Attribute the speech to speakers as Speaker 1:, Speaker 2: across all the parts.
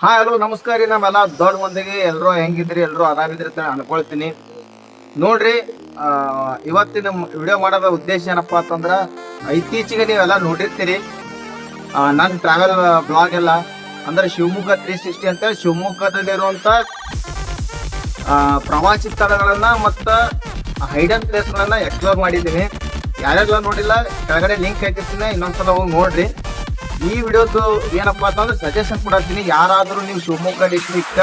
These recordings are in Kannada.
Speaker 1: ಹಾ ಹಲೋ ನಮಸ್ಕಾರ ರೀ ನಾವೆಲ್ಲ ದೊಡ್ಡ ಮಂದಿಗೆ. ಎಲ್ಲರೂ ಹೆಂಗಿದ್ರಿ ಎಲ್ಲರೂ ಆರಾಮಿದ್ರಿ ಅಂತ ಅನ್ಕೊಳ್ತೀನಿ. ನೋಡ್ರಿ ಇವತ್ತಿನ ವಿಡಿಯೋ ಮಾಡೋದ ಉದ್ದೇಶ ಏನಪ್ಪ ಅಂತಂದ್ರ ಇತ್ತೀಚೆಗೆ ನೀವೆಲ್ಲ ನೋಡಿರ್ತೀರಿ. ನನ್ನ ಟ್ರಾವೆಲ್ ಬ್ಲಾಗ್ ಎಲ್ಲ ಅಂದ್ರೆ ಶಿವಮೊಗ್ಗ ತ್ರೀ ಸಿಕ್ಸ್ಟಿ ಅಂತ ಶಿವಮೊಗ್ಗದಲ್ಲಿರುವಂತ ಆ, ಪ್ರವಾಸಿ ಸ್ಥಳಗಳನ್ನ ಮತ್ತ ಹೈಡನ್ ಪ್ಲೇಸ್ಗಳನ್ನ ಎಕ್ಸ್ಪ್ಲೋರ್ ಮಾಡಿದ್ದೀನಿ. ಯಾರ್ಯಾರೆಲ್ಲ ನೋಡಿಲ್ಲ ಕೆಳಗಡೆ ಲಿಂಕ್ ಹಾಕಿರ್ತೀನಿ ಇನ್ನೊಂದ್ಸಲ ಹೋಗಿ ನೋಡ್ರಿ. ಈ ವಿಡಿಯೋದು ಏನಪ್ಪಾ ಅಂತಂದ್ರೆ ಸಜೆಷನ್ ಕೊಡತ್ತೀನಿ. ಯಾರಾದರೂ ನೀವು ಶಿವಮೊಗ್ಗ ಡಿಸ್ಟ್ರಿಕ್ಟ್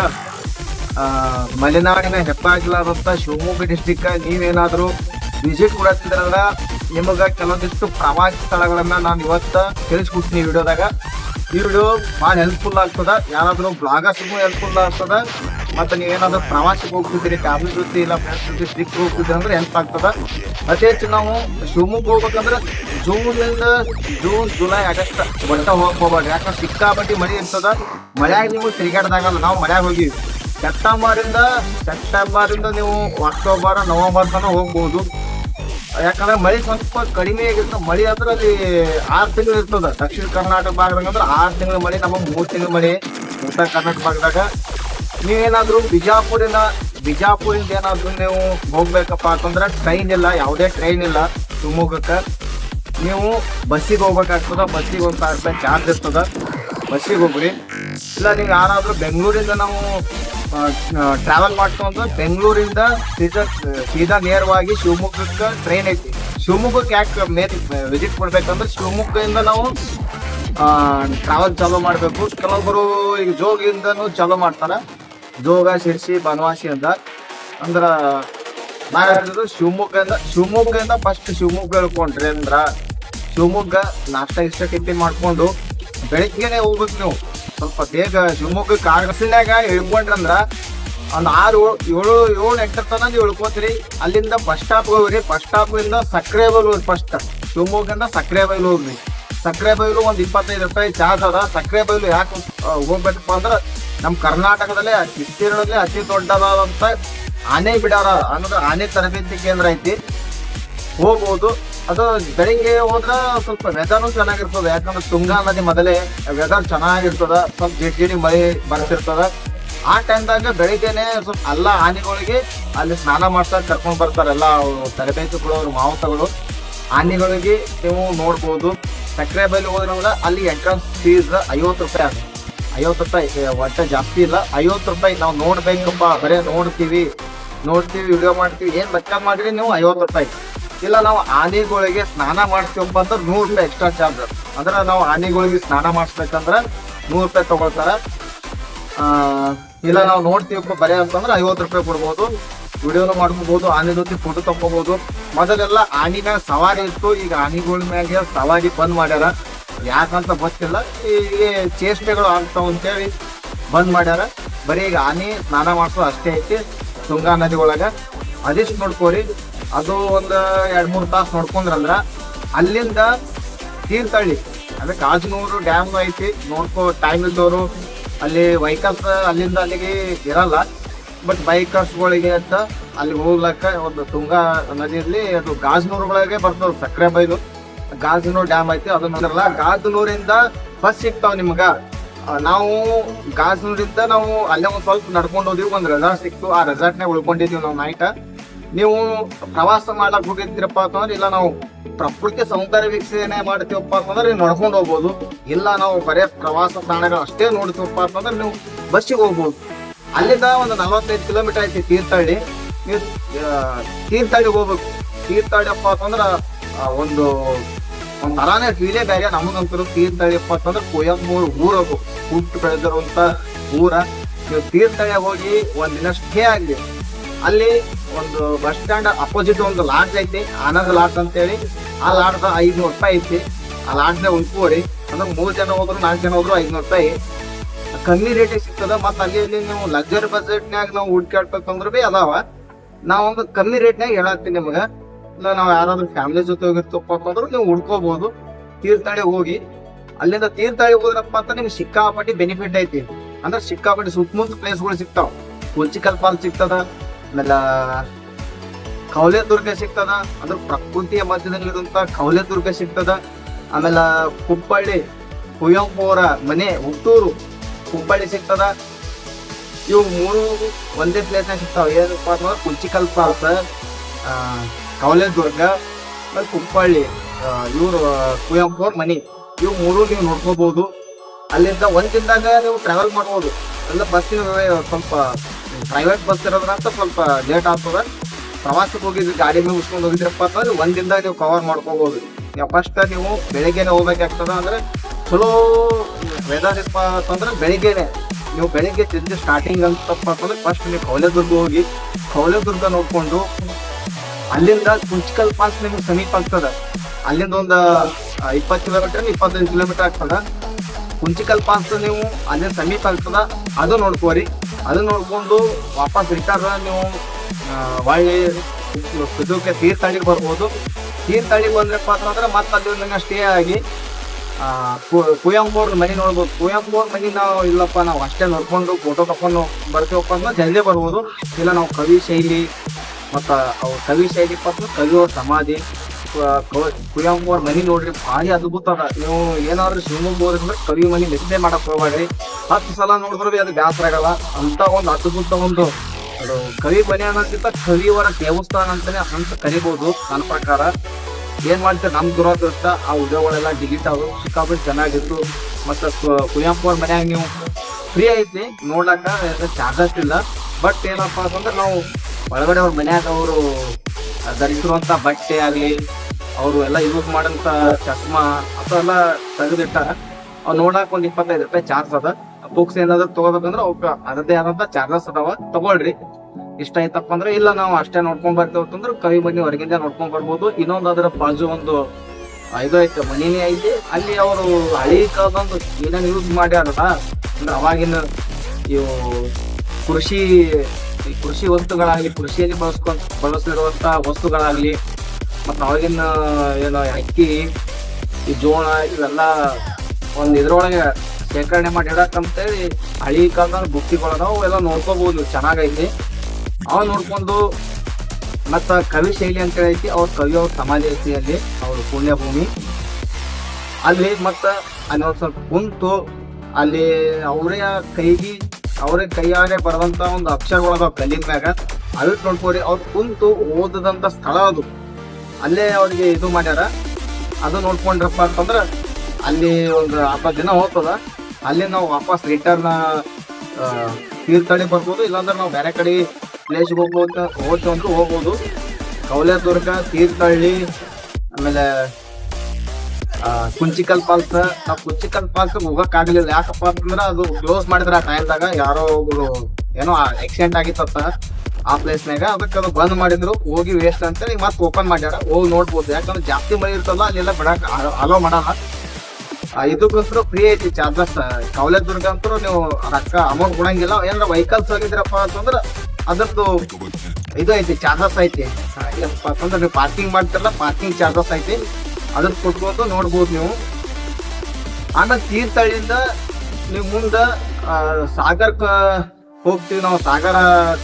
Speaker 1: ಮಲೆನಾಡಿನ ಹೆಪ್ಪಾಗಿಲಾದಂತ ಶಿವಮೊಗ್ಗ ಡಿಸ್ಟ್ರಿಕ್ಟ್ ನೀವೇನಾದರೂ ವಿಸಿಟ್ ಕೊಡತ್ತಿದ್ರಂದ್ರ ನಿಮಗ ಕೆಲವೊಂದಿಷ್ಟು ಪ್ರವಾಸಿ ಸ್ಥಳಗಳನ್ನ ನಾನು ಇವತ್ತ ತಿಳಿಸ್ಕೊಡ್ತೀನಿ ವಿಡಿಯೋದಾಗ. ಈ ವಿಡಿಯೋ ಭಾಳ ಹೆಲ್ಪ್ಫುಲ್ ಆಗ್ತದ. ಯಾರಾದ್ರೂ ಬ್ಲಾಗರ್ಸ್ಗೂ ಹೆಲ್ಪ್ಫುಲ್ ಆಗ್ತದ. ಮತ್ತೆ ನೀವೇನಾದ್ರೂ ಪ್ರವಾಸಕ್ಕೆ ಹೋಗ್ತಿದ್ದೀರಿ ಫ್ಯಾಮಿಲಿ ಜೊತೆ ಇಲ್ಲ ಫ್ರೆಂಡ್ಸ್ ಜೊತೆ ಟ್ರಿಪ್ ಹೋಗ್ತಿದ್ದೀರಿ ಅಂದ್ರೆ ಹೆಲ್ಪ್ ಆಗ್ತದ. ಅತಿ ಹೆಚ್ಚು ನಾವು ಶಿವಮೊಗ್ಗ ಹೋಗ್ಬೇಕಂದ್ರೆ ಜೂನ್ನಿಂದ ಜೂನ್, ಜುಲೈ, ಆಗಸ್ಟ್ ಒಟ್ಟ ಹೋಗಕ್ ಯಾಕಂದ್ರೆ ಸಿಕ್ಕಾಪಟ್ಟಿ ಮಳೆ ಇರ್ತದ. ಮಳ್ಯಾಗ ನೀವು ತಿರುಗಾಡ್ದಾಗಲ್ಲ ನಾವು ಮಳ್ಯಾಗ ಹೋಗಿವಿ. ಸೆಪ್ಟೆಂಬರಿಂದ ಸೆಪ್ಟೆಂಬರಿಂದ ನೀವು ಅಕ್ಟೋಬರ್, ನವೆಂಬರ್ ತನಕ ಹೋಗ್ಬೋದು. ಯಾಕಂದ್ರೆ ಮಳೆ ಸ್ವಲ್ಪ ಕಡಿಮೆ ಆಗಿರ್ತದೆ ಮಳೆ ಅಂದ್ರೆ ಅಲ್ಲಿ ಆರು ತಿಂಗಳು ಇರ್ತದ. ದಕ್ಷಿಣ ಕರ್ನಾಟಕ ಭಾಗದಾಗ ಅಂದ್ರೆ ಆರು ತಿಂಗಳ ಮಳೆ, ನಮ್ಮ ಮೂರು ತಿಂಗಳ ಮಳೆ ಉತ್ತರ ಕರ್ನಾಟಕ ಭಾಗದಾಗ. ನೀವೇನಾದ್ರೂ ಬಿಜಾಪುರಿನ ಬಿಜಾಪುರಿಂದ ಏನಾದ್ರೂ ನೀವು ಹೋಗ್ಬೇಕಪ್ಪ ಅಂತಂದ್ರೆ ಟ್ರೈನ್ ಇಲ್ಲ, ಯಾವುದೇ ಟ್ರೈನ್ ಇಲ್ಲ ಶಿವಮೊಗ್ಗಕ್ಕೆ. ನೀವು ಬಸ್ಸಿಗೆ ಹೋಗ್ಬೇಕಾಗ್ತದ, ಬಸ್ಸಿಗೆ ಒಂದು ಸಾವಿರ ರೂಪಾಯಿ ಚಾರ್ಜ್ ಇರ್ತದ. ಬಸ್ಸಿಗೆ ಹೋಗ್ರಿ ಇಲ್ಲ, ನೀವು ಯಾರಾದರೂ ಬೆಂಗಳೂರಿಂದ ನಾವು ಟ್ರಾವೆಲ್ ಮಾಡ್ಕೊಂಡು ಬೆಂಗಳೂರಿಂದ ಸೀದಾ ಸೀದಾ ನೇರವಾಗಿ ಶಿವಮೊಗ್ಗಕ್ಕೆ ಟ್ರೈನ್ ಐತಿ. ಶಿವಮೊಗ್ಗಕ್ಕೆ ಯಾಕೆ ಮೇನ್ ವಿಸಿಟ್ ಕೊಡ್ಬೇಕಂದ್ರೆ ಶಿವಮೊಗ್ಗದಿಂದ ನಾವು ಟ್ರಾವೆಲ್ ಚಾಲೂ ಮಾಡಬೇಕು. ಕೆಲವೊಬ್ಬರು ಈಗ ಜೋಗಿಂದನೂ ಚಾಲೂ ಮಾಡ್ತಾರೆ. ಜೋಗ, ಶಿರ್ಸಿ, ಬನವಾಸಿ ಅಂತ. ಅಂದ್ರೆ ನಾ ಹೇಳಿದ್ರು ಶಿವಮೊಗ್ಗದಿಂದ ಶಿವಮೊಗ್ಗದಿಂದ ಫಸ್ಟ್ ಶಿವಮೊಗ್ಗ ಹೇಳ್ಕೊಂಡ್ರಿ ಅಂದ್ರೆ ಶಿವಮೊಗ್ಗ ನಾಷ್ಟ ಇಷ್ಟ ಟಿಫಿನ್ ಮಾಡ್ಕೊಂಡು ಬೆಳಿಗ್ಗೆನೆ ಹೋಗ್ಬೇಕು ನೀವು. ಸ್ವಲ್ಪ ಬೇಗ ಶಿವಮೊಗ್ಗ ಕಾರ್ಗಸಿನಾಗ ಇಳ್ಕೊಂಡ್ರಂದ್ರ ಒಂದು ಆರು ಏಳು ಏಳು ಎಂಟರ ತನಕ ನೀವು ಇಳ್ಕೋತೀರಿ. ಅಲ್ಲಿಂದ ಬಸ್ ಸ್ಟಾಪ್ಗೆ ಹೋಗ್ರಿ. ಬಸ್ ಸ್ಟಾಪ್ ಇಂದ ಸಕ್ರೆ ಬೈಲು ಫಸ್ಟ್ ಶಿವಮೊಗ್ಗದಿಂದ ಸಕ್ಕರೆ ಬೈಲು ಹೋಗ್ರಿ. ಸಕ್ಕರೆ ಬೈಲು ಒಂದು ಇಪ್ಪತ್ತೈದು ರೂಪಾಯಿ ಚಾರ್ಜ್ ಅದ. ಸಕ್ಕರೆ ಬೈಲು ಯಾಕೆ ಹೋಗ್ಬೇಕಪ್ಪ ಅಂದ್ರೆ ನಮ್ಮ ಕರ್ನಾಟಕದಲ್ಲೇ ವಿಸ್ತೀರ್ಣದಲ್ಲಿ ಅತಿ ದೊಡ್ಡದಾದಂತ ಆನೆ ಬಿಡಾರ ಅನ್ನೋದು ಆನೆ ತರಬೇತಿ ಕೇಂದ್ರ ಐತಿ. ಹೋಗ್ಬೋದು. ಅದು ಬೆಳಿಗ್ಗೆ ಹೋದ್ರ ಸ್ವಲ್ಪ ವೆದರ್ನು ಚೆನ್ನಾಗಿರ್ತದ. ಯಾಕಂದ್ರೆ ತುಂಗಾ ನದಿ ಮೊದಲೇ ವೆದರ್ ಚೆನ್ನಾಗಿರ್ತದ. ಸ್ವಲ್ಪ ಜಿಡಿ ಜಿಡಿ ಮಳೆ ಬರ್ತಿರ್ತದ. ಆ ಟೈಮ್ದಾಗ ಬೆಳಿಗ್ಗೆನೆ ಸ್ವಲ್ಪ ಎಲ್ಲ ಆನೆಗಳಿಗೆ ಅಲ್ಲಿ ಸ್ನಾನ ಮಾಡ್ತಾ ಕರ್ಕೊಂಡು ಬರ್ತಾರೆ ಎಲ್ಲ ತರಬೇತಿಗಳು ಮಾವುತಗಳು. ಆನೆಗಳಿಗೆ ನೀವು ನೋಡ್ಬೋದು. ಸಕ್ಕರೆ ಬೈಲಿ ಹೋದ್ರಂದ್ರೆ ಅಲ್ಲಿ ಎಂಟ್ರೆನ್ಸ್ ಫೀಸ್ ಐವತ್ತು ರೂಪಾಯಿ ಆಗುತ್ತೆ. ಐವತ್ತು ರೂಪಾಯಿ ಒಟ್ಟ ಜಾಸ್ತಿ ಇಲ್ಲ. ಐವತ್ತು ರೂಪಾಯಿ ನಾವು ನೋಡ್ಬೇಕಪ್ಪ. ಬರೇ ನೋಡ್ತೀವಿ. ನೋಡ್ತೀವಿ ವಿಡಿಯೋ ಮಾಡ್ತೀವಿ. ಏನು ಲೆಕ್ಕ ಮಾಡ್ರಿ ನೀವು ಐವತ್ತು ರೂಪಾಯಿ. ಇಲ್ಲ, ನಾವು ಆನೆಗಳಿಗೆ ಸ್ನಾನ ಮಾಡಿಸ್ತೀವಪ್ಪ ಅಂದ್ರೆ ನೂರು ರೂಪಾಯಿ ಎಕ್ಸ್ಟ್ರಾ ಚಾರ್ಜ್ ಅಂದ್ರೆ ನಾವು ಆನೆಗಳಿಗೆ ಸ್ನಾನ ಮಾಡಿಸ್ಬೇಕಂದ್ರೆ ನೂರು ರೂಪಾಯಿ ತಗೊಳ್ತಾರೆ. ಇಲ್ಲ, ನಾವು ನೋಡ್ತೀವಪ್ಪ ಬರೇ ಅಂತಂದ್ರೆ ಐವತ್ತು ರೂಪಾಯಿ ಕೊಡ್ಬೋದು. ವಿಡಿಯೋನು ಮಾಡ್ಕೋಬಹುದು ಆನೆ ಜೊತೆ ಫೋಟೋ ತಗೋಬಹುದು ಮೊದಲೆಲ್ಲ ಆನಿ ಮ್ಯಾಗ ಸವಾರಿ ಇತ್ತು, ಈಗ ಆನೆಗಳ ಮ್ಯಾಗ ಸವಾರಿ ಬಂದ್ ಮಾಡ್ಯಾರ. ಯಾಕಂತ ಗೊತ್ತಿಲ್ಲ ಈಗ ಚೇಷ್ಟೆಗಳು ಆಗ್ತಾವ ಅಂತೇಳಿ ಬಂದ್ ಮಾಡ್ಯಾರ. ಬರೀ ಈಗ ಆನೆ ಸ್ನಾನ ಮಾಡ್ಸೋ ಅಷ್ಟೇ ಐತಿ, ತುಂಗಾ ನದಿ ಒಳಗ ಅದಿಷ್ಟು ನೋಡ್ಕೋರಿ ಅದು ಒಂದು ಎರಡು ಮೂರು ತಾಸು ನೋಡ್ಕೊಂಡ್ರಂದ್ರ ಅಲ್ಲಿಂದ ತೀರ್ಥಹಳ್ಳಿ ಅದೇ ಕಾಜನೂರು ಡ್ಯಾಮ್ ಐತಿ, ನೋಡ್ಕೋ ಟೈಮ್ ಇದ್ದವರು ಅಲ್ಲಿ ವೆಹಿಕಲ್ಸ್ ಅಲ್ಲಿಂದ ಅಲ್ಲಿಗೆ ಇರಲ್ಲ. ಬಟ್ ಬೈಕರ್ಸ್ಗಳಿಗೆ ಅಂತ ಅಲ್ಲಿ ಹೋಗ್ಲಕ್ಕ ಒಂದು ತುಂಗಾ ನದಿಯಲ್ಲಿ ಅದು ಗಾಜನೂರುಗಳಿಗೆ ಬರ್ತದ ಸಕ್ಕರೆ ಬೈಲು. ಗಾಜನೂರು ಡ್ಯಾಮ್ ಐತಿ, ಅದನ್ನ ಗಾಜನೂರಿಂದ ಬಸ್ ಸಿಗ್ತಾವ ನಿಮ್ಗ. ನಾವು ಗಾಜನೂರಿಂದ ನಾವು ಅಲ್ಲೇ ಒಂದ್ ಸ್ವಲ್ಪ ನಡ್ಕೊಂಡು ಹೋದಿವಿ, ಒಂದ್ ರೆಸಾರ್ಟ್ ಸಿಕ್ತು. ಆ ರೆಸಾರ್ಟ್ನಾಗ ಉಳ್ಕೊಂಡಿದ್ವಿ ನಾವು ನೈಟ್ ನೀವು ಪ್ರವಾಸ ಮಾಡ್ಲಕ್ ಹೋಗಿರ್ತೀರಪ್ಪ ಅಂತಂದ್ರೆ, ಇಲ್ಲ ನಾವು ಪ್ರಕೃತಿ ಸೌಂದರ್ಯ ವೀಕ್ಷಣೆ ಮಾಡ್ತೀವಪ್ಪ ಅಂತಂದ್ರೆ ನೀವು ನಡ್ಕೊಂಡು ಹೋಗ್ಬೋದು. ಇಲ್ಲ ನಾವು ಬರೇ ಪ್ರವಾಸ ತಾಣಗಳು ಅಷ್ಟೇ ನೋಡ್ತೀವಪ್ಪ ಅಂತಂದ್ರೆ ನೀವು ಬಸ್ಸಿಗೆ ಹೋಗ್ಬೋದು. ಅಲ್ಲಿಂದ ಒಂದು ನಲವತ್ತೈದು ಕಿಲೋಮೀಟರ್ ಐತಿ ತೀರ್ಥಹಳ್ಳಿ. ನೀವು ತೀರ್ಥಹಳ್ಳಿ ತೀರ್ಥಹಳ್ಳಿಗೆ ಹೋಗ್ಬೇಕು. ತೀರ್ಥಹಳ್ಳಿಯಪ್ಪ ಅಂತಂದ್ರೆ ಒಂದು ಒಂದು ತರಾನೇ ಫೀಲೇ ಬೇರೆ, ನಮಗಂತೂ ತೀರ್ಥಹಳ್ಳಿಯಪ್ಪ ಅಂತಂದ್ರೆ ಕೊಯಂಬೂರು ಊರದು. ಹುಟ್ಟು ಬೆಳೆದಿರುವಂತ ಊರ. ನೀವು ತೀರ್ಥಹಳ್ಳಿ ಹೋಗಿ ಒಂದಿನಷ್ಟೇ ದಿನ ಸ್ಟೇ ಆಗ್ಲಿ. ಅಲ್ಲಿ ಒಂದು ಬಸ್ ಸ್ಟ್ಯಾಂಡ್ ಅಪೋಸಿಟ್ ಒಂದು ಲಾಡ್ಜ್ ಐತಿ, ಆನಂದ್ ಲಾಡ್ಜ್ ಅಂತೇಳಿ. ಆ ಲಾಡ್ಜ್ ಐದ್ನೂರು ರೂಪಾಯಿ ಐತಿ. ಆ ಲಾಡ್ಜ್ನ ಉಳ್ಕೋರಿ ಅಂದ್ರೆ ಮೂರು ಜನ ಹೋದ್ರು, ನಾಲ್ಕು ಜನ ಹೋದ್ರು ಐದ್ನೂರು ರೂಪಾಯಿ. ಕಮ್ಮಿ ರೇಟಿಗೆ ಸಿಗ್ತದ. ಮತ್ತೆ ಅಲ್ಲಿ ಇಲ್ಲಿ ನೀವು ಲಕ್ಸರಿ ಬಜೆಟ್ನ್ಯಾಗ ನಾವು ಹುಡ್ಕಾಡ್ಬೇಕಂದ್ರೆ ಭೀ ಅದಾವ. ನಾವೊಂದು ಕಮ್ಮಿ ರೇಟ್ನ್ಯಾಗ ಹೇಳತ್ತೀನಿ ನಿಮಗೆ. ಇಲ್ಲ, ನಾವು ಯಾರಾದ್ರೂ ಫ್ಯಾಮಿಲಿ ಜೊತೆ ಹೋಗಿರ್ತಪ್ಪ ಅಂತಂದ್ರೆ ನೀವು ಹುಡ್ಕೋಬಹುದು ತೀರ್ಥಹಳ್ಳಿ ಹೋಗಿ. ಅಲ್ಲಿಂದ ತೀರ್ಥಹಳ್ಳಿ ಹೋದ್ರಪ್ಪ ಅಂತ ನಿಮ್ಗೆ ಸಿಕ್ಕಾಪಟ್ಟಿ ಬೆನಿಫಿಟ್ ಐತಿ. ಅಂದ್ರೆ ಸಿಕ್ಕಾಪಟ್ಟಿ ಸುತ್ತಮುತ್ತ ಪ್ಲೇಸ್ಗಳು ಸಿಗ್ತಾವ. ಕುಂಚಿಕಲ್ ಫಾಲ್ ಸಿಗ್ತದ. ಆಮೇಲೆ ಕೌಲೆ ದುರ್ಗ ಸಿಗ್ತದ, ಅಂದ್ರೆ ಪ್ರಕೃತಿಯ ಮಧ್ಯದಲ್ಲಿರುವಂತ ಕೌಲೆ ದುರ್ಗ ಸಿಗ್ತದ. ಆಮೇಲೆ ಕುಪ್ಪಳ್ಳಿ ಕುವೆಂಪು ಅವರ ಮನೆ ಹುಟ್ಟೂರು ಕುಪ್ಪಳ್ಳಿ ಸಿಗ್ತದ. ಇವು ಮೂರು ಒಂದೇ ಪ್ಲೇಸ್ನಾಗ ಸಿಗ್ತಾವ. ಏನಪ್ಪ ಅಂತಂದ್ರೆ ಕುಂಚಿಕಲ್ ಫಾಲ್ಸ್ ಕವಲೇದುರ್ಗ ಮತ್ತು ಕುಪ್ಪಳ್ಳಿ ಇವರು ಕುವೆಂಪು ಅವ್ರ ಮನೆ. ಇವು ಮೂರು ನೀವು ನೋಡ್ಕೋಬಹುದು ಅಲ್ಲಿಂದ ಒಂದು ನೀವು ಟ್ರಾವೆಲ್ ಮಾಡ್ಬೋದು. ಎಲ್ಲ ಬಸ್ಸಿನ ಸ್ವಲ್ಪ ಪ್ರೈವೇಟ್ ಬಸ್ ಇರೋದ್ರಂತ ಸ್ವಲ್ಪ ಲೇಟ್ ಆಗ್ತದ. ಪ್ರವಾಸಕ್ಕೆ ಹೋಗಿದ್ವಿ ಗಾಡಿ ಮೇಲೆ ಉಸ್ಕೊಂಡು ಹೋಗಿದ್ರಪ್ಪ ಅಂತಂದ್ರೆ ಒಂದಿಂದ ನೀವು ಕವರ್ ಮಾಡ್ಕೋಬಹುದು ಫಸ್ಟ್ ನೀವು ಬೆಳಿಗ್ಗೆನೆ ಹೋಗ್ಬೇಕಾಗ್ತದ ಅಂದ್ರೆ ಚಲೋ ವೆದರ್ ಇಪ್ಪ ಅಂತಂದ್ರೆ ಬೆಳಿಗ್ಗೆನೆ. ನೀವು ಬೆಳಿಗ್ಗೆ ತಿಂದು ಸ್ಟಾರ್ಟಿಂಗ್ ಅಂತಪ್ಪ ಅಂತಂದ್ರೆ ಫಸ್ಟ್ ನೀವು ಕೌಲೆದುರ್ಗ ಹೋಗಿ, ಕೌಲೆದುರ್ಗ ನೋಡ್ಕೊಂಡು ಅಲ್ಲಿಂದ ಕುಂಚಿಕಲ್ ಪಾಸ್ ನಿಮ್ಗೆ ಸಮೀಪ ಆಗ್ತದ. ಅಲ್ಲಿಂದ ಒಂದು ಇಪ್ಪತ್ತು ಕಿಲೋಮೀಟರ್ ಇಪ್ಪತ್ತೈದು ಕಿಲೋಮೀಟರ್ ಆಗ್ತದ. ಕುಂಚಿಕಲ್ ಪಾಸ್ ನೀವು ಅಲ್ಲಿಂದ ಸಮೀಪ ಆಗ್ತದ. ಅದು ನೋಡ್ಕೋರಿ. ಅದು ನೋಡ್ಕೊಂಡು ವಾಪಸ್ ರಿಟರ್ನ್ ನೀವು ಹೊಳ್ಳಿ ಇದಕ್ಕೆ ತೀರ್ಥಹಳ್ಳಿಗೆ ಬರ್ಬೋದು. ತೀರ್ಥಹಳ್ಳಿಗೆ ಬಂದ್ರಪ್ಪ ಅಂತಂದ್ರೆ ಮತ್ತೆ ಅಲ್ಲಿ ಸ್ಟೇ ಆಗಿ ಕುಯಂಬೋರ್ ಮನೆ ನೋಡ್ಬೋದು. ಕುಯಂಬೋರ್ ಮನೆ ನಾವು ಇಲ್ಲಪ್ಪ, ನಾವು ಅಷ್ಟೇ ನೋಡ್ಕೊಂಡು ಫೋಟೋ ತಕೊಂಡು ಬರ್ತೀವಪ್ಪ ಅಂದ್ರೆ ಜಲ್ದಿ ಬರ್ಬೋದು. ಇಲ್ಲ, ನಾವು ಕವಿ ಶೈಲಿ, ಮತ್ತು ಅವ್ರ ಕವಿ ಶೈಲಿ ಪಾತ್ರ ಕವಿಯೋ ಸಮಾಧಿ. ಕು- ಕು- ಅವ್ರ ಮನೆ ನೋಡ್ರಿ, ಭಾರಿ ಅದ್ಭುತ ಅದ. ನೀವು ಏನಾದ್ರು ಶಿವಮೊಗ್ಗ ಹೋದ್ರೆ ಕವಿ ಮನೆ ನಿದ್ದೆ ಮಾಡಕ್ ಹೋಗ್ಬೇಡ್ರಿ. ಹತ್ತು ಸಲ ನೋಡಿದ್ರು ಅದು ಬೇಸರ ಆಗಲ್ಲ. ಅಂತ ಒಂದು ಅದ್ಭುತ ಒಂದು ಕವಿ ಮನೆ ಅನ್ನೋದಕ್ಕಿಂತ ಕವಿಯವರ ದೇವಸ್ಥಾನ ಅಂತಾನೆ ಅಂತ ಕರಿಬಹುದು ನನ್ನ ಪ್ರಕಾರ. ಏನ್ ಮಾಡ್ತಾರೆ, ನಮ್ ದುರಾದೃಷ್ಟ, ಆ ಉದ್ಯೋಗಗಳೆಲ್ಲ ಡಿಲೀಟ್ ಆಗೋದು ಸಿಕ್ಕಾಪಟ್ಟು ಚೆನ್ನಾಗಿತ್ತು. ಮತ್ತೆ ಅವ್ರ ಮನ್ಯಾಗ ನೀವು ಫ್ರೀ ಐತಿ, ನೋಡ್ಲಾಕ ಚಾರ್ಜಸ್ ಇಲ್ಲ. ಬಟ್ ಏನಪ್ಪಾ ಅಂತಂದ್ರೆ ನಾವು ಒಳಗಡೆ ಅವ್ರ ಮನ್ಯಾಗ ಅವರು ಧರಿಸಿರುವಂತ ಬಟ್ಟೆ ಆಗ್ಲಿ, ಅವರು ಎಲ್ಲ ಯೂಸ್ ಮಾಡಂತ ಚಸ್ಮಾ ಅದೆಲ್ಲ ತೆಗೆದಿಟ್ಟಾರ ಅವ್ ನೋಡಕ್ ಒಂದ್ ಇಪ್ಪತ್ತೈದು ರೂಪಾಯಿ ಚಾರ್ಜ್ ಅದ. ಬುಕ್ಸ್ ಏನಾದ್ರು ತಗೋಬೇಕಂದ್ರೆ ಅದರದೇ ಆದಂತ ಚಾರ್ಜಸ್ ಅದಾವ, ತಗೊಳ್ರಿ. ಇಷ್ಟ ಆಯ್ತಪ್ಪ ಅಂದ್ರೆ ಇಲ್ಲ, ನಾವು ಅಷ್ಟೇ ನೋಡ್ಕೊಂಡ್ ಬರ್ತೇವೆ ಕವಿ ಮನಿ ಹೊರಗಿಂದ ನೋಡ್ಕೊಂಡ್ ಬರ್ಬೋದು. ಇನ್ನೊಂದು ಅದರ ಬಾಜು ಒಂದು ಇದು ಐತೆ, ಮನಿನೇ ಐತಿ. ಅಲ್ಲಿ ಅವರು ಹಳಿ ಕಾಲದೊಂದು ಏನೇನು ಯೂಸ್ ಮಾಡ್ಯಾರಲ್ಲ, ಅಂದ್ರೆ ಅವಾಗಿನ ಇವು ಕೃಷಿ ಈ ಕೃಷಿ ವಸ್ತುಗಳಾಗ್ಲಿ ಕೃಷಿಯಲ್ಲಿ ಬಳಸ್ಕೊಂಡ್ ಬಳಸಿರುವಂತ ವಸ್ತುಗಳಾಗ್ಲಿ, ಮತ್ತು ಅವಾಗಿನ ಏನು ಅಕ್ಕಿ, ಈ ಜೋಳ ಇವೆಲ್ಲ ಒಂದು ಇದ್ರೊಳಗೆ ಶೇಖರಣೆ ಮಾಡಿ ಇಡಕ್ಕಂತೇಳಿ ಹಳಿ ಕಾಲದ ಬುಕ್ತಿಗಳು ನಾವು ಎಲ್ಲ ನೋಡ್ಕೋಬಹುದು ಚೆನ್ನಾಗೈತಿ. ಅವ್ ನೋಡ್ಕೊಂಡು ಮತ್ತ ಕವಿ ಶೈಲಿ ಅಂತ ಹೇಳೈತಿ, ಅವ್ರ ಕವಿ ಅವ್ರ ಸಮಾಧಿ ಐತಿ ಅಲ್ಲಿ ಅವ್ರ ಪುಣ್ಯಭೂಮಿ. ಅಲ್ಲಿ ಮತ್ತ ಅಲ್ಲಿ ಒಂದ್ ಸ್ವಲ್ಪ ಕುಂತು ಅಲ್ಲಿ ಅವರೇ ಕೈಗಿ ಅವರೇ ಕೈಯಾರೆ ಬರೆದಂತ ಒಂದು ಅಕ್ಷರಗಳದಾವ ಕಲ್ಲಿನ ಮ್ಯಾಗ ಅವಿಟ್ ನೋಡ್ಕೋರಿ, ಅವ್ರು ಕುಂತು ಓದದಂತ ಸ್ಥಳ ಅದು. ಅಲ್ಲೇ ಅವ್ರಿಗೆ ಇದು ಮಾಡ್ಯಾರ. ಅದು ನೋಡ್ಕೊಂಡ್ರಪ್ಪ ಅಂತಂದ್ರ ಅಲ್ಲಿ ಒಂದು ಹತ್ತು ದಿನ ಹೋಗ್ತದ. ಅಲ್ಲಿ ನಾವು ವಾಪಸ್ ರಿಟರ್ನ್ ತೀರ್ಥಳ್ಳಿ ಬರ್ಬೋದು, ಇಲ್ಲಾಂದ್ರೆ ನಾವು ಬೇರೆ ಕಡೆ ಪ್ಲೇಸ್ಗೆ ಹೋಗ್ಬೋದು ಹೋಗ್ತೀವಿ ಅಂದ್ರೆ ಹೋಗ್ಬೋದು. ಕೌಲೇದುರ್ಗ ತೀರ್ಥಹಳ್ಳಿ, ಆಮೇಲೆ ಕುಂಚಿಕಲ್ ಫಾಲ್ಸ್ ನಾವು ಕುಂಚಿಕಲ್ ಫಾಲ್ಸ್ ಹೋಗಕ್ ಆಗ್ಲಿಲ್ಲ. ಯಾಕಪ್ಪ ಅಂತಂದ್ರ ಅದು ಕ್ಲೋಸ್ ಮಾಡಿದ್ರ ಆ ಟೈಮ್ದಾಗ ಯಾರೋ ಒಬ್ರು ಏನೋ ಆಕ್ಸಿಡೆಂಟ್ ಆಗಿತ್ತಂತ ಆ ಪ್ಲೇಸ್ನಾಗ ಅದಕ್ಕೆ ಅದು ಬಂದ್ ಮಾಡಿದ್ರು. ಹೋಗಿ ವೇಸ್ಟ್ ಅಂತೇಳಿ ಮತ್ತೆ ಓಪನ್ ಮಾಡ್ಯಾರ. ಹೋಗಿ ನೋಡ್ಬೋದು. ಯಾಕಂದ್ರೆ ಜಾಸ್ತಿ ಮಳೆ ಇರ್ತಲ್ಲ ಅಲ್ಲೆಲ್ಲ ಬಿಡಕ್ ಅಲೋ ಮಾಡಲ್ಲ. ಇದಕ್ಕೋಸ್ಕರ ಫ್ರೀ ಐತಿ ಚಾರ್ಜಸ್ ಕವಲೇದುರ್ಗ ಅಂತೂ ನೀವು ರೊಕ್ಕ ಅಮೌಂಟ್ ಕೊಡಂಗಿಲ್ಲ. ಏನಾರ ವೆಹಿಕಲ್ಸ್ ಹೋಗಿದ್ರಪ್ಪ ಅಂತಂದ್ರ ಅದ್ರದ್ದು ಇದು ಐತಿ ಚಾರ್ಜಸ್ ಐತಿ. ಏನಪ್ಪ ಅಂತಂದ್ರೆ ನೀವು ಪಾರ್ಕಿಂಗ್ ಮಾಡ್ತಿರಲ್ಲ ಪಾರ್ಕಿಂಗ್ ಚಾರ್ಜಸ್ ಐತಿ. ಅದ್ರ ಕೊಟ್ಕೊಂಡು ನೋಡ್ಬೋದು ನೀವು. ಆಮೇಲೆ ತೀರ್ಥಹಳ್ಳಿಯಿಂದ ನೀವು ಮುಂದೆ ಸಾಗರ್ಕ ಹೋಗ್ತೀವಿ ನಾವು. ಸಾಗರ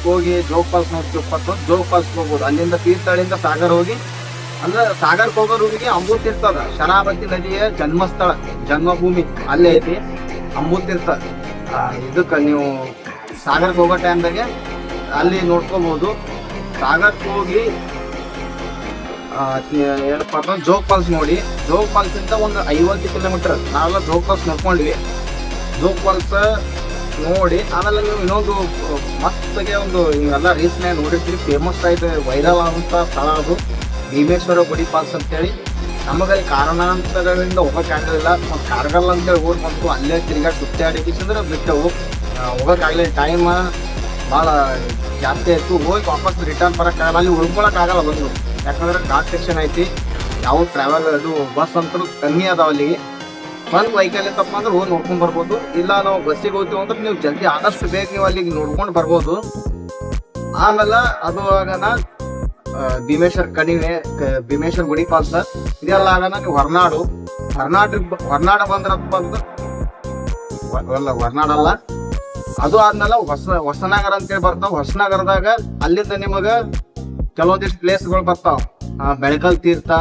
Speaker 1: ಹೋಗಿ ಜೋಗ್ ಫಾಲ್ಸ್ ನೋಡ್ತೀವಿ ಅಂತಂದ್ರೆ ಜೋಗ್ ಫಾಲ್ಸ್ ಹೋಗ್ಬೋದು. ಅಲ್ಲಿಂದ ತೀರ್ಥಹಳ್ಳಿಯಿಂದ ಸಾಗರ ಹೋಗಿ ಅಂದ್ರೆ ಸಾಗರ್ಕ್ ಹೋಗೋ ರೂಮಿಗೆ ಅಂಬೂತ್ ಇರ್ತದ ಶರಾವತಿ ನದಿಯ ಜನ್ಮಸ್ಥಳ ಜನ್ಮಭೂಮಿ ಅಲ್ಲೇ ಐತಿ ಅಂಬೂತ್ ಇರ್ತದ ಆ, ಇದಕ್ಕ ನೀವು ಸಾಗರ್ಕ್ ಹೋಗೋ ಟೈಮ್ದಾಗೆ ಅಲ್ಲಿ ನೋಡ್ಕೋಬಹುದು ಸಾಗರ್ಕ್ ಹೋಗಿ ಏನಪ್ಪಾ ಅಂದ್ರೆ ಜೋಗ್ ಫಾಲ್ಸ್ ನೋಡಿ. ಜೋಗ್ ಇಂದ ಒಂದು ಐವತ್ತು ಕಿಲೋಮೀಟರ್. ನಾವೆಲ್ಲ ಜೋಗ್ ಫಾಲ್ಸ್ ನೋಡ್ಕೊಂಡ್ವಿ. ಜೋಗ್ ಫಾಲ್ಸ್ ನೋಡಿ ಆಮೇಲೆ ನೀವು ಇನ್ನೊಂದು ಮತ್ತೆ ಒಂದು ಎಲ್ಲ ರೀಲ್ಸ್ನಾಗ ನೋಡಿರ್ತೀವಿ ಫೇಮಸ್ ಆಯ್ತು ವೈರಲ್ ಆದಂಥ ಸ್ಥಳ ಅದು. ಭೀಮೇಶ್ವರ ಗುಡಿ ಫಾಲ್ಸ್ ಅಂತೇಳಿ. ನಮಗಲ್ಲಿ ಕಾರಣಾಂತರಗಳಿಂದ ಹೋಗೋಕ್ಕಾಗಲಿಲ್ಲ ಮತ್ತು ಕಾರ್ಗಲ್ ಅಂತೇಳಿ ಊರ್ ಬಂತು. ಅಲ್ಲೇ ತಿರ್ಗಾಡಿ ಸುತ್ತಾಡಿ ಅಂದ್ರೆ ಬಿಟ್ಟು ಆ, ಹೋಗಕ್ಕಾಗ್ಲಿಲ್ಲ ಟೈಮ್ ಭಾಳ ಜಾಸ್ತಿ ಆಯಿತು. ಹೋಗಿ ವಾಪಸ್ ರಿಟರ್ನ್ ಬರೋಕ್ಕಾಗಲ್ಲ ಅಲ್ಲಿ ಉಳ್ಕೊಳಕ್ಕಾಗಲ್ಲ ಬಂದು. ಯಾಕಂದ್ರೆ ಕಾರ್ ಸೆಕ್ಷನ್ ಐತಿ. ಯಾವ ಟ್ರಾವೆಲ್ ಅದು ಬಸ್ ಅಂತೂ ಕಮ್ಮಿ ಅದಾವ ಅಲ್ಲಿಗೆ. ಒಂದು ವೆಹಿಕಲ್ ಇತ್ತಪ್ಪ ಅಂದ್ರೆ ಹೋಗಿ ನೋಡ್ಕೊಂಡ್ ಬರ್ಬೋದು. ಇಲ್ಲ ನಾವು ಬಸ್ಸಿಗೆ ಹೋಗ್ತೀವಿ ಅಂದ್ರೆ ನೀವು ಜಲ್ದಿ ಆದಷ್ಟು ಬೇಗ ನೀವು ಅಲ್ಲಿಗೆ ನೋಡ್ಕೊಂಡು ಬರ್ಬೋದು. ಆಮೇಲೆ ಅದು ಆಗನ ಭೀಮೇಶ್ವರ್ ಕಣಿವೆ ಭೀಮೇಶ್ವರ್ ಗುಡಿ ಫಾಲ್ಸ್ ಇದೆಲ್ಲ ಆಗನ ಹೊರನಾಡು. ಹೊರನಾಡ ಹೊರನಾಡ ಬಂದ್ರಪ್ಪ ಅಂದ್ರೆ ಅಲ್ಲ ಹೊರನಾಡ ಅಲ್ಲ. ಅದು ಆದ್ಮೇಲೆ ಹೊಸ, ಹೊಸನಗರ ಅಂತೇಳಿ ಬರ್ತಾವ. ಹೊಸನಗರದಾಗ ಅಲ್ಲಿಂದ ನಿಮಗ ಕೆಲವೊಂದಿಷ್ಟು ಪ್ಲೇಸ್ಗಳು ಬರ್ತಾವ. ಆ, ಬೆಳಕಲ್ ತೀರ್ಥ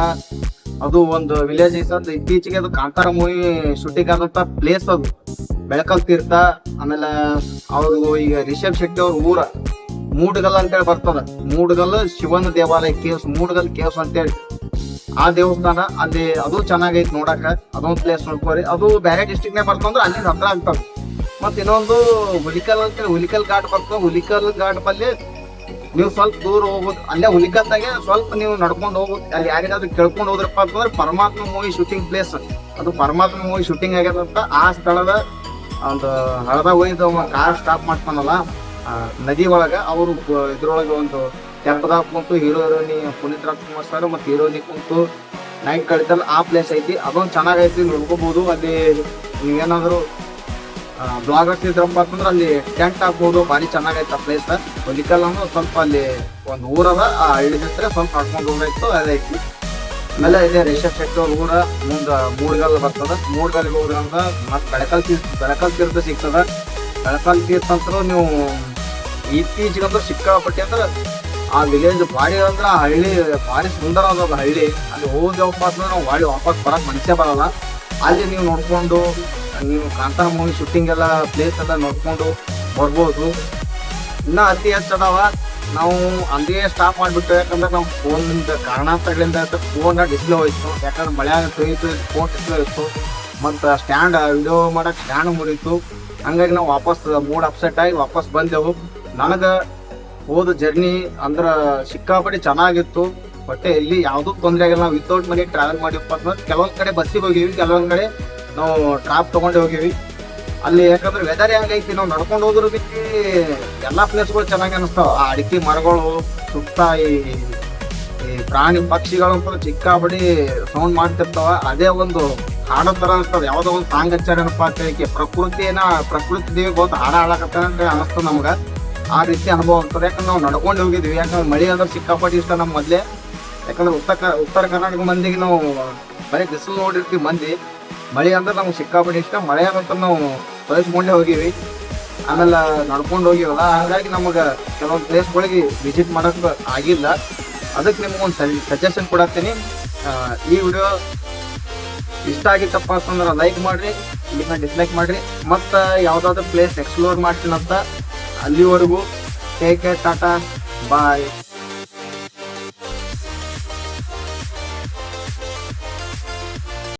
Speaker 1: ಅದು ಒಂದು ವಿಲೇಜ್ ಅಂತ ಇತ್ತೀಚೆಗೆ ಅದು ಕಾಂತಾರ ಮೂವಿ ಶೂಟಿಂಗ್ ಆದಂತ ಪ್ಲೇಸ್ ಅದು. ಬೆಳಕಲ್ ತೀರ್ಥ ಆಮೇಲೆ ಅವರು ಈಗ ರಿಷಬ್ ಶೆಟ್ಟಿ ಅವ್ರ ಊರ ಮೂಡ್ಗಲ್ ಅಂತೇಳಿ ಬರ್ತದ. ಮೂಡ್ಗಲ್ ಶಿವನ ದೇವಾಲಯ ಕೇವ್ಸ್ ಮೂಡಗಲ್ ಕೇವ್ಸ್ ಅಂತೇಳಿ. ಆ ದೇವಸ್ಥಾನ ಅಲ್ಲಿ ಅದು ಚೆನ್ನಾಗೈತಿ ನೋಡಾಕ. ಅದೊಂದು ಪ್ಲೇಸ್ ನೋಡ್ಕೋರಿ. ಅದು ಬೇರೆ ಡಿಸ್ಟ್ರಿಕ್ಟ್ ನೇ ಬರ್ತಂದ್ರ ಅಲ್ಲಿ ಹತ್ರ ಆಗ್ತದೆ ಮತ್ತೆ ಇನ್ನೊಂದು ಹುಲಿಕಲ್ ಅಂತೇಳಿ ಹುಲಿಕಲ್ ಘಾಟ್ ಬರ್ತದೆ. ಹುಲಿಕಲ್ ಘಾಟ್ ಬಲ್ಲಿ ನೀವು ಸ್ವಲ್ಪ ದೂರ ಹೋಗ್ಬೋದು. ಅಲ್ಲೇ ಹುಲಿಕತ್ತಾಗೆ ಸ್ವಲ್ಪ ನೀವು ನಡ್ಕೊಂಡು ಹೋಗ್ಬೋದು. ಅಲ್ಲಿ ಯಾರಿಗಾದ್ರೂ ಕೇಳ್ಕೊಂಡು ಹೋದ್ರಪ್ಪ ಅಂತಂದ್ರೆ ಪರಮಾತ್ಮ ಮೂವಿ ಶೂಟಿಂಗ್ ಪ್ಲೇಸ್ ಅದು ಪರಮಾತ್ಮ ಮೂವಿ ಶೂಟಿಂಗ್ ಆಗ್ಯದಂತ ಆ ಸ್ಥಳದ ಒಂದು ಹಳದ ಹೋಯ್ದ ಕಾರ್ ಸ್ಟಾಪ್ ಮಾಡ್ತಾನಲ್ಲ ನದಿ ಒಳಗೆ ಅವರು ಇದ್ರೊಳಗೆ ಒಂದು ತೆಪ್ಪದಾಗ ಕುಂತು hero heroine Puneeth Rajkumar sir ಮತ್ತು ಹೀರೋಯಿನಿ ಕುಂತು ನೈಟ್ ಕಳಿತಲ್ಲ ಆ ಪ್ಲೇಸ್ ಐತಿ. ಅದೊಂದು ಚೆನ್ನಾಗೈತಿ ನೋಡ್ಕೋಬಹುದು ಅಲ್ಲಿ ನೀವೇನಾದ್ರು ಬ್ಲಾಗರ್ಸ್ ಇದ್ರಪ್ಪ ಅಂತಂದ್ರೆ ಅಲ್ಲಿ ಟೆಂಟ್ ಹಾಕ್ಬೋದು, ಭಾರಿ ಚೆನ್ನಾಗೈತೆ ಆ ಪ್ಲೇಸ್ ಅಂದ್ರೆ ಸ್ವಲ್ಪ ಅಲ್ಲಿ ಒಂದು ಊರದ ಆ ಹಳ್ಳಿ ಹತ್ರ ಸ್ವಲ್ಪ ನಡ್ಕೊಂಡು ಹೋಗ್ಬೇಕು ಅದೈತಿ ಆಮೇಲೆ ಇದೆ ರೇಷನ್ ಶೆಟ್ಟಿ ಅವ್ರ ಊರ, ಮುಂದ ಮೂಡ್ಗಲ್ ಬರ್ತದ. ಮೂಡ್ಗಲ್ಗೆ ಅಂದ್ರೆ ಮತ್ತೆ ಬೆಳಕಲ್ ತೀರ್ಥ ಬೆಳಕಲ್ ತೀರ್ಥ ಸಿಗ್ತದ. ಬೆಳಕಲ್ ತೀರ್ಥ ಅಂತೂ ನೀವು ಇತ್ತೀಚೆಗಂದ್ರೆ ಸಿಕ್ಕಾಪಟ್ಟಿ ಅಂದ್ರೆ ಆ ವಿಲೇಜ್ ಬಾಡಿ ಅಂದ್ರೆ ಆ ಹಳ್ಳಿ ಭಾರಿ ಸುಂದರ ಅದ ಹಳ್ಳಿ. ಅಲ್ಲಿ ಹೋಗ್ಯಪ್ಪ ಅಂತಂದ್ರೆ ನಾವು ಹೊಳ್ಳಿ ವಾಪಸ್ ಬರಕ್ ಮನಸ್ಸೇ ಬರಲ್ಲ. ಅಲ್ಲಿ ನೀವು ನೋಡ್ಕೊಂಡು ನೀವು ಕಾಂತಾರ ಮೂವಿ ಶೂಟಿಂಗ್ ಎಲ್ಲ ಪ್ಲೇಸ್ ಎಲ್ಲ ನೋಡ್ಕೊಂಡು ಬರ್ಬೋದು. ಇನ್ನೂ ಅತಿ ಹೆಚ್ಚು ಅದಾವ. ನಾವು ಅಲ್ಲಿಯೇ ಸ್ಟಾಪ್ ಮಾಡಿಬಿಟ್ಟು ಯಾಕಂದ್ರೆ ನಾವು ಫೋನಿಂದ ಕಾರಣಾಂತರಗಳಿಂದ ಫೋನ್ ಡಿಸ್ಪ್ಲೇ ಹೋಯ್ತು. ಯಾಕಂದ್ರೆ ಮಳೆ ತೊಯ್ತು ಫೋನ್ ಡಿಸ್ಪ್ಲೇ ಇತ್ತು ಮತ್ತು ಸ್ಟ್ಯಾಂಡ್ ವಿಡಿಯೋ ಮಾಡಕ್ಕೆ ಸ್ಟ್ಯಾಂಡ್ ಮುರಿತು. ಹಂಗಾಗಿ ನಾವು ವಾಪಸ್ ಮೂಡ್ ಅಪ್ಸೆಟ್ ಆಗಿ ವಾಪಸ್ ಬಂದೆವು. ನನಗೆ ಹೋದ ಜರ್ನಿ ಅಂದ್ರೆ ಸಿಕ್ಕಾಪಟ್ಟೆ ಚೆನ್ನಾಗಿತ್ತು. ಬಟ್ ಇಲ್ಲಿ ಯಾವುದೂ ತೊಂದರೆ ಆಗಿಲ್ಲ. ನಾವು ವಿತೌಟ್ ಮನಿ ಟ್ರಾವೆಲ್ ಮಾಡಿ ಕೆಲವೊಂದು ಕಡೆ ಬಸ್ಸಿಗೆ ಹೋಗಿವಿ ಕೆಲವೊಂದು ಕಡೆ ನಾವು ಟ್ರಾಪ್ ತಗೊಂಡು ಹೋಗಿವಿ. ಅಲ್ಲಿ ಯಾಕಂದ್ರೆ ವೆದರ್ ಹೆಂಗೈತಿ ನಾವು ನಡ್ಕೊಂಡು ಹೋದ್ರ ಬಿಟ್ಟು ಎಲ್ಲ ಪ್ಲೇಸ್ಗಳು ಚೆನ್ನಾಗಿ ಅನಿಸ್ತಾವ. ಆ ಅಡಿಕೆ ಮರಗಳು, ಸುತ್ತ ಈ ಈ ಪ್ರಾಣಿ ಪಕ್ಷಿಗಳಂತೂ ಚಿಕ್ಕಾಬಡಿ ಸೌಂಡ್ ಮಾಡ್ತಿರ್ತಾವ. ಅದೇ ಒಂದು ಹಾಡೋ ತರ ಅನಿಸ್ತದ. ಯಾವುದೋ ಒಂದು ಸಾಂಗ್ ಹಚ್ಚಾರನಪ್ಪ ಅಂತ ಹೇಳಿ ಪ್ರಕೃತಿನ, ಪ್ರಕೃತಿ ದೇವಿ ಗೊತ್ತು ಹಾಡ ಹಾಡಕತ್ತ ಅಂತ ಅನಿಸ್ತದ ನಮ್ಗ. ಆ ರೀತಿ ಅನುಭವ ಆಗ್ತದೆ ಯಾಕಂದ್ರೆ ನಾವು ನಡ್ಕೊಂಡು ಹೋಗಿದ್ವಿ. ಯಾಕಂದ್ರೆ ಮಳೆ ಅಂದ್ರೆ ಸಿಕ್ಕಾಪಟ್ಟಿ ಇಷ್ಟ ನಮ್ಮ ಮೊದಲೇ. ಯಾಕಂದ್ರೆ ಉತ್ತರ ಉತ್ತರ ಕರ್ನಾಟಕ ಮಂದಿಗೆ ನಾವು ಬರೀ ಬಿಸಿಲು ನೋಡಿರ್ತೀವಿ ಮಂದಿ. ಮಳೆ ಅಂದ್ರೆ ನಮ್ಗೆ ಸಿಕ್ಕಾಪಟ್ಟೆ ಇಷ್ಟ. ಮಳೆ ಅಂತ ನಾವು ಬಯಸ್ಕೊಂಡೇ ಹೋಗಿವಿ. ಆಮೇಲೆ ನಡ್ಕೊಂಡು ಹೋಗಿವಲ್ಲ, ಹಾಗಾಗಿ ನಮಗೆ ಕೆಲವೊಂದು ಪ್ಲೇಸ್ಗಳಿಗೆ ವಿಸಿಟ್ ಮಾಡಕ್ ಆಗಿಲ್ಲ. ಅದಕ್ಕೆ ನಿಮ್ಗೊಂದು ಸಜೆಷನ್ ಕೊಡತ್ತೀನಿ. ಈ ವಿಡಿಯೋ ಇಷ್ಟ ಆಗಿತ್ತಪ್ಪ ಅಂತಂದ್ರೆ ಲೈಕ್ ಮಾಡಿರಿ ಇಲ್ಲಿನ ಡಿಸ್ಲೈಕ್ ಮಾಡಿರಿ. ಮತ್ತು ಯಾವುದಾದ್ರೂ ಪ್ಲೇಸ್ ಎಕ್ಸ್ಪ್ಲೋರ್ ಮಾಡ್ತೀನಂತ ಅಲ್ಲಿವರೆಗೂ ಟೇಕ್ ಕೇರ್ ಟಾಟಾ ಬಾಯ್